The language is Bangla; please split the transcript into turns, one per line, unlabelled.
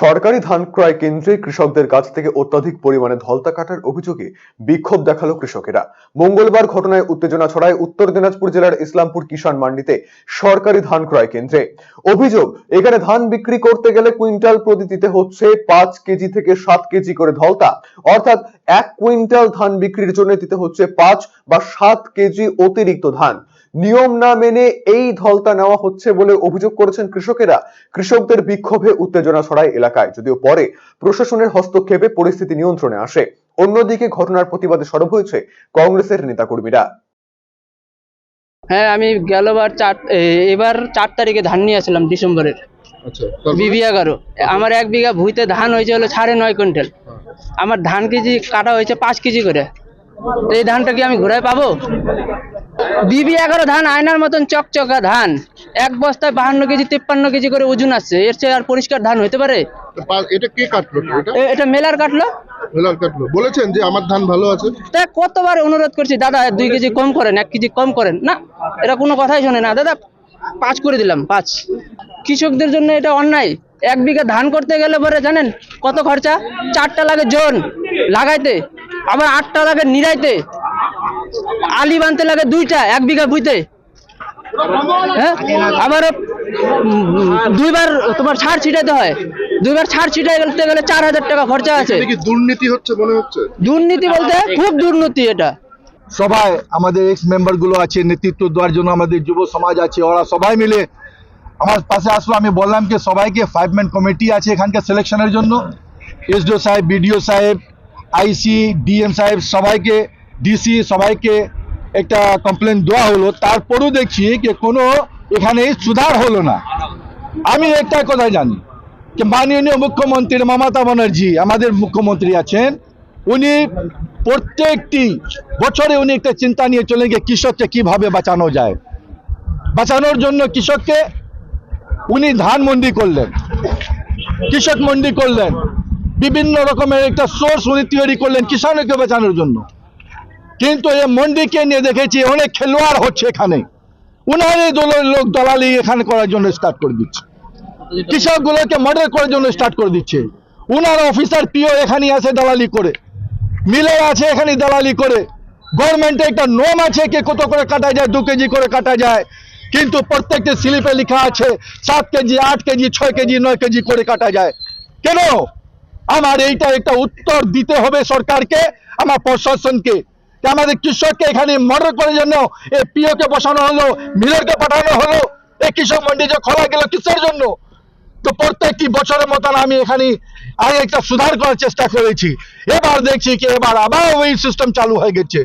সরকারি ধান ক্রয় কেন্দ্রে কৃষকদের কাছ থেকে অত্যাধিক পরিমাণে ধলতা কাটার অভিযোগে বিক্ষোভ দেখাল কৃষকেরা। মঙ্গলবার ঘটনায় উত্তেজনা ছড়ায় উত্তর দিনাজপুর জেলার ইসলামপুর কিষাণ মান্ডিতে সরকারি ধান ক্রয় কেন্দ্রে। অভিযোগ, এখানে ধান বিক্রি করতে গেলে কুইন্টাল প্রতি দিতে হচ্ছে পাঁচ কেজি থেকে সাত কেজি করে ধলতা। অর্থাৎ এক কুইন্টাল ধান বিক্রির জন্য দিতে হচ্ছে পাঁচ বা সাত কেজি অতিরিক্ত ধান। নিয়ম না মেনে এই ধলতা নেওয়া হচ্ছে বলে অভিযোগ করেছেন কৃষকেরা। কৃষকদের বিক্ষোভে উত্তেজনা ছড়ায় এলাকায় যদিও পরে প্রশাসনের হস্তক্ষেপে পরিস্থিতি নিয়ন্ত্রণে আসে। অন্যদিকে ঘটনার প্রতিবাদে সরব হয়েছে কংগ্রেসের নেতাকর্মীরা।
হ্যাঁ আমি গেলবার চার এবার চার তারিখে ধান নিয়ে আসলাম ডিসেম্বরের।
আচ্ছা
বিবি এগারো। আমার এক বিঘা ভুইতে ধান হয়েছে হলো সাড়ে নয় কুইন্টাল। আমার ধান কেজি কাটা হয়েছে পাঁচ কেজি করে। এই ধানটা কি আমি ঘুরায় পাবো? বিবি এগারো ধান আয়নার মতন চকচকা ধান। এক বস্তায় বাহান্ন কেজি তিপ্পান্ন কেজি করে ওজন আসছে এর চেয়ে আর পরিষ্কার ধান হতে পারে?
এটা কে কাটলো এটা?
মেলার কাটলো?
বলেছেন যে আমার ধান ভালো আছে।
তা কতবার অনুরোধ করছি দাদা দুই কেজি কম করেন এক কেজি কম করেন। না এটা কোনো কথাই শোনে না। দাদা পাঁচ করে দিলাম পাঁচ। কৃষকদের জন্য এটা অন্যায়। এক বিঘা ধান করতে গেলে পরে জানেন কত খরচা? চারটা লাগে জন লাগাইতে আবার আটটা লাগে নিরাইতে। আলি বানতে লাগে দুইটা এক বিঘা বুইতে হ্যাঁ? আবার দুইবার তোমার ছাড় ছিটাইতে হয়। দুইবার ছাড় ছিটাইতে গেলে চার হাজার টাকা খরচা আছে।
দুর্নীতি হচ্ছে মনে হচ্ছে?
দুর্নীতি বলতে খুব দুর্নীতি এটা।
সবাই আমাদের এক্স মেম্বারগুলো আছে নেতৃত্ব দেওয়ার জন্য আমাদের যুব সমাজ আছে ওরা সবাই মিলে আমার পাশে আসলো। আমি বললাম যে সবাইকে ফাইভ ম্যান কমিটি আছে এখানকার সিলেকশনের জন্য। এসডিও সাহেব বিডিও সাহেব আইসি ডিএম সাহেব সবাইকে ডিসি সবাইকে একটা কমপ্লেন দেওয়া হলো, তারপরেও দেখছি যে কোনো এখানে সুধার হলো না। আমি একটা কথা জানি, যে মাননীয় মুখ্যমন্ত্রী মমতা ব্যানার্জি, আমাদের মুখ্যমন্ত্রী আছেন, উনি প্রত্যেকটি বছরে উনি একটা চিন্তা নিয়ে চলে গিয়ে কৃষককে কীভাবে বাঁচানো যায়। বাঁচানোর জন্য কৃষককে উনি ধান মন্ডি করলেন, কৃষক মন্ডি করলেন, বিভিন্ন রকমের একটা সোর্স উনি তৈরি করলেন কিষানকে বাঁচানোর জন্য। কিন্তু এই মন্ডিকে নিয়ে দেখেছি অনেক খেলোয়াড় হচ্ছে এখানে। উনারই দলের লোক দলালি এখানে করার জন্য স্টার্ট করে দিচ্ছে। কৃষকগুলোকে মার্ডার করার জন্য স্টার্ট করে দিচ্ছে। উনার অফিসার পিও এখানে আছে দালালি করে। মিলে আছে এখানে দালালি করে। গভর্নমেন্টে একটা নিয়ম আছে কে কত করে কাটা যায়, দু কেজি করে কাটা যায়। কিন্তু প্রত্যেকটা স্লিপে লেখা আছে, সাত কেজি, আট কেজি, ছয় কেজি, নয় কেজি করে কাটা যায়। কেন? আমার এইটা একটা উত্তর দিতে হবে সরকারকে, আমার প্রশাসনকে। আমাদের কৃষককে এখানে মর্ডার করার জন্য এই পিওকে বসানো হলো, মিলেরকে পাঠানো হলো এই কৃষক মন্ডি যে খোলা গেল কিসের জন্য? তো প্রত্যেকটি বছরের মতন আমি এখানে আগে একটা সুধার করার চেষ্টা করেছি। এবার দেখছি কি, এবার আবার ওই সিস্টেম চালু হয়ে গেছে।